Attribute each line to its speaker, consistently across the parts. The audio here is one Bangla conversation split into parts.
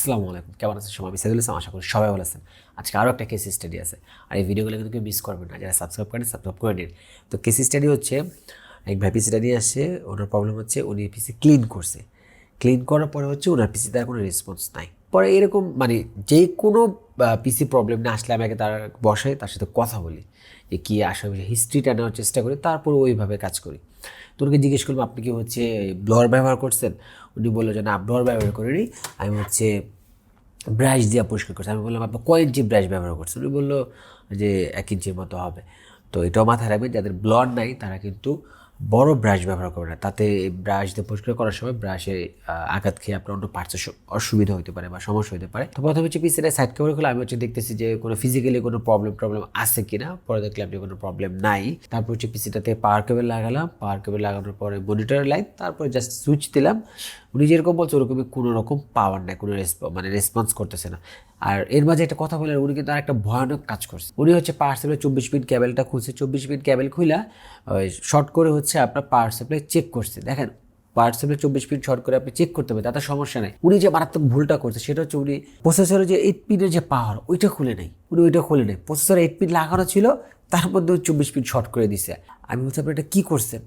Speaker 1: আসসালামু আলাইকুম। কেমন আছেন? সবাই আমি সাইদুল ইসলাম, আশা করি সবাই ভালো আছেন। আজকে আরও একটা কেস স্টাডি আছে। আর এই ভিডিওগুলো কিন্তু কেউ মিস করবেন না। যারা সাবস্ক্রাইব করেন সাবস্ক্রাইব করে নিন। তো কেস স্টাডি হচ্ছে, এক ভাই পিসিটা নিয়ে আসছে, ওনার প্রবলেম হচ্ছে উনি পিসি ক্লিন করছে। ক্লিন করার পরে হচ্ছে ওনার পিসিতে আর কোনো রেসপন্স নাই। পরে এরকম মানে যে কোনো পিসি প্রবলেম না আসলে আমি আগে তার বসাই তার সাথে কথা বলি। যে কী আসলে হিস্ট্রিটা নেওয়ার চেষ্টা করি তারপর ওইভাবে কাজ করি। তো ওনাকে জিজ্ঞেস করলাম, আপনি কি হচ্ছে ব্লোয়ার ব্যবহার করছেন? উনি বলল যে, না ব্লোয়ার ব্যবহার করিনি। আমি হচ্ছে ব্রাশ দিয়ে পরিষ্কার করছি। আমি বললাম আপনার কয় ইঞ্চি ব্রাশ ব্যবহার করছেন? উনি বলল যে, এক ইঞ্চির মতো হবে। তো এটাও মাথায় রাখবেন, যাদের ব্লড নাই, তারা কিন্তু বড় ব্রাশ ব্যবহার করবে না। তাতে ব্রাশ দিয়ে পরিষ্কার করার সময় ব্রাশে আঘাত খেয়ে আপনার অন্য পার্টসের অসুবিধা হতে পারে বা সমস্যা হতে পারে। তো প্রথমে হচ্ছে পিসিটা সাইড কভার খুলে আমি হচ্ছে দেখতেছি যে কোনো ফিজিক্যালি কোনো প্রবলেম প্রবলেম আছে কিনা। পরে দেখলাম যে কোনো প্রবলেম নাই। তারপর হচ্ছে পিসিটাতে পাওয়ার কেবল লাগালাম। পাওয়ার কেবল লাগানোর পরে মনিটর লাইন তারপরে জাস্ট সুইচ দিলাম। উনি যেরকম বলছে ওরকমই কোনো রকম পাওয়ার নেই, কোনো মানে রেসপন্স করতেছে না। আর এর মাঝে একটা কথা বলে উনি কিন্তু একটা ভয়ানক কাজ করছে। উনি হচ্ছে পাওয়ার চব্বিশ মিনিট ক্যাবেলটা খুলছে। চব্বিশ মিনিট ক্যাবেল খুলা শর্ট করে হচ্ছে আপনার পাওয়ার সাপ্লাই চেক করছে। দেখেন পাওয়ার সাপ্লাই চব্বিশ পিন শর্ট করে আপনি চেক করতে হবে তাতে সমস্যা নেই। উনি যে মারাত্মক ভুলটা করছে, সেটা হচ্ছে উনি প্রসেসরের যে এইট পিনের যে পাওয়ার ওইটা খুলে নেই। উনি ওইটা খুলে নেই। প্রসেসর এইট পিন লাগানো ছিল, তার মধ্যে চব্বিশ পিন শর্ট করে দিছে। আমি বলছি, আপনি এটা কী করছেন?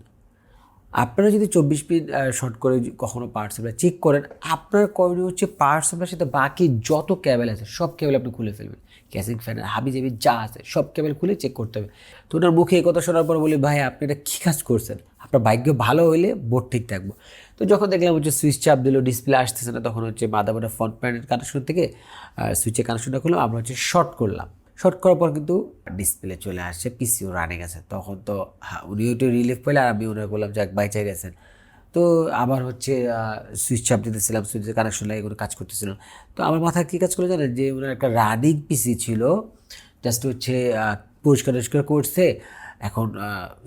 Speaker 1: আপনারা যদি চব্বিশ মিনিট শর্ট করে কখনো পাওয়ার সাপ্লাই চেক করেন, আপনার করণীয় হচ্ছে পাওয়ার সাপ্লাইয়ের সাথে বাকি যত ক্যাবেল আছে, সব ক্যাবেল আপনি খুলে ফেলবেন। ক্যাসিং ফ্যানের হাবি জাবি যা আছে, সব ক্যাবেল খুলে চেক করতে হবে। তো ওনার মুখে এই কথা শোনার পর বলি, ভাই, আপনি এটা কী কাজ করছেন? আপনার ভাগ্য ভালো হইলে বোর্ড ঠিক থাকব। তো যখন দেখলাম হচ্ছে সুইচ চাপ দিল ডিসপ্লে আসতেছে না, তখন হচ্ছে মাদাবোর্ডের ফ্রন্ট প্যানেল কানেকশন থেকে সুইচের কানেকশনটা করলাম আমরা হচ্ছে শর্ট করলাম। শর্ট করার পর কিন্তু ডিসপ্লে চলে আসছে পিসিও রানিং আছে। তখন তো হ্যাঁ উনিও একটু রিলিফ পেলে আর আমি ওনার বললাম যাক বাইচে গেছেন। তো আবার হচ্ছে সুইচ চাপ দিতেছিলাম সুইচের কানেকশন লাগে কোনো কাজ করতেছিলাম। তো আমার মাথায় কী কাজ করে জানেন? যে ওনার একটা রানিং পিসি ছিল জাস্ট হচ্ছে পরিষ্কার টরিষ্কার করছে। এখন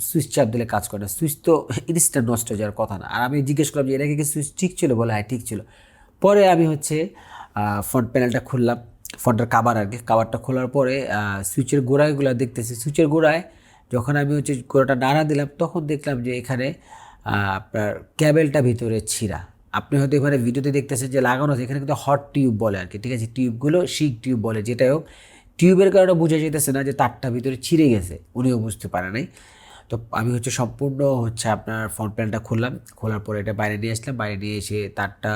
Speaker 1: সুইচ চাপ দিলে কাজ করে না। সুইচ তো ইনস্ট্যান্ট নষ্ট হয়ে যাওয়ার কথা না। আর আমি জিজ্ঞেস করলাম যে এটা কি সুইচ ঠিক ছিল? বলে হ্যাঁ ঠিক ছিল। পরে আমি হচ্ছে ফ্রন্ট প্যানেলটা খুললাম। ফোনটার কাবার আর কি কাবারটা খোলার পরে সুইচের গোড়াগুলো দেখতেছি। সুইচের গোড়ায় যখন আমি হচ্ছে গোড়াটা নাড়া দিলাম, তখন দেখলাম যে এখানে আপনার ক্যাবেলটা ভিতরে ছিঁড়া। আপনি হয়তো এখানে ভিডিওতে দেখতেছেন যে লাগানো আছে, এখানে কিন্তু হট টিউব বলে আর কি ঠিক আছে? টিউবগুলো শিক টিউব বলে, যেটাই হোক। টিউবের কারণে বোঝা যেতেছে না যে তারটা ভিতরে ছিঁড়ে গেছে। উনিও বুঝতে পারে নাই। তো আমি হচ্ছে সম্পূর্ণ হচ্ছে আপনার ফ্রন্ট প্যানটা খুললাম। খোলার পরে এটা বাইরে নিয়ে আসলাম। বাইরে নিয়ে এসে তারটা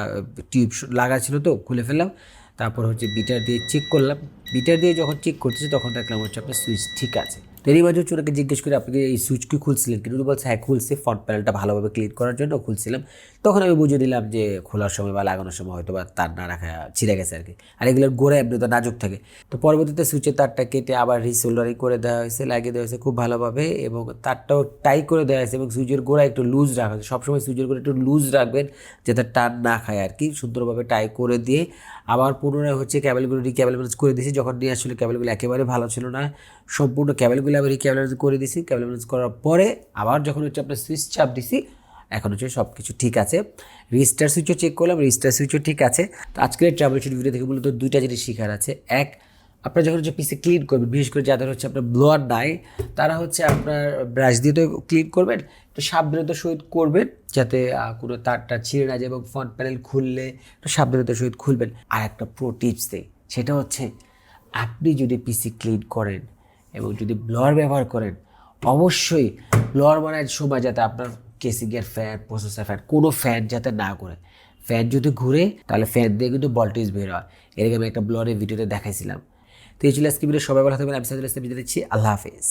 Speaker 1: টিউব লাগা ছিল তো, খুলে ফেললাম। তারপর হচ্ছে বিটার দিয়ে চেক করলাম। বিটার দিয়ে যখন চেক করতেছি, তখন দেখলাম হচ্ছে আপনার সুইচ ঠিক আছে। তো এরই ওনাকে জিজ্ঞেস করে আপনি এই সুইচ কি খুলছিলেন? কিন্তু বলছে হ্যাঁ খুলছে। ফ্রন্ট প্যানেলটা ভালোভাবে ক্লিন করার জন্য খুলছিলাম। তখন আমি বুঝে দিলাম যে খোলার সময় বা লাগানোর সময় হয়তো বা তার না রাখা ছিঁড়ে গেছে আর কি। আর এগুলোর গোড়া এমনি তো নাজুক থাকে। তো পরবর্তীতে সুইচের তারটা কেটে আবার রিসোল্ডারিং করে দেওয়া হয়েছে, লাগিয়ে দেওয়া হয়েছে খুব ভালোভাবে এবং তারটাও টাই করে দেওয়া হয়েছে এবং সুইচের গোড়া একটু লুজ রাখা হয়েছে। সবসময় সুইচের গোড়া একটু লুজ রাখবেন যাতে টান না খায় আর কি। সুন্দরভাবে টাই করে দিয়ে আবার পুনরায় হচ্ছে ক্যাবেলগুলো রিক্যাবেলমেন্স করে দিয়েছি। যখন নিয়ে আসলে ক্যাবেলগুলো একেবারে ভালো ছিল না। সম্পূর্ণ ক্যাবেলগুলো আমি রিক্যাবেলমেন্স করে দিছি। ক্যাবেলমেন্স করার পরে আবার যখন হচ্ছে আপনার সুইচ চাপ দিছি, এখন হচ্ছে সব কিছু ঠিক আছে। রেজিস্টার সুইচও চেক করলাম রেজিস্টার সুইচও ঠিক আছে। তো আজকের ট্রাভেল শুট ভিডিও থেকে মূলত দুইটা জিনিস শেখার আছে। এক, আপনার যখন হচ্ছে পিসি ক্লিন করবেন, বিশেষ করে যাদের হচ্ছে আপনার ব্লোয়ার নাই, তারা হচ্ছে আপনার ব্রাশ দিয়ে তো ক্লিন করবেন, একটু সাবধানতার সহিত করবেন, যাতে কোনো তারটা ছিঁড়ে না যায় এবং ফ্রন্ট প্যানেল খুললে একটু সাবধানতার সহিত খুলবেন। আর একটা প্রো টিপস দেয় সেটা হচ্ছে আপনি যদি পিসি ক্লিন করেন এবং যদি ব্লোয়ার ব্যবহার করেন, অবশ্যই ব্লোয়ার মারার সময় যাতে আপনার কেসিংয়ের ফ্যান প্রসেসার ফ্যান কোনো ফ্যান যাতে না করে ফ্যান যদি ঘুরে, তাহলে ফ্যান দিয়ে কিন্তু ভোল্টেজ বের হয়। এরকম আমি একটা ব্লরের ভিডিওতে দেখাইছিলাম। তো এই ছিল আজকে ভিডিও সবাই ভালো থাকবেন। আমি সাজুল ইসলাম দিচ্ছি আল্লাহ হাফিজ।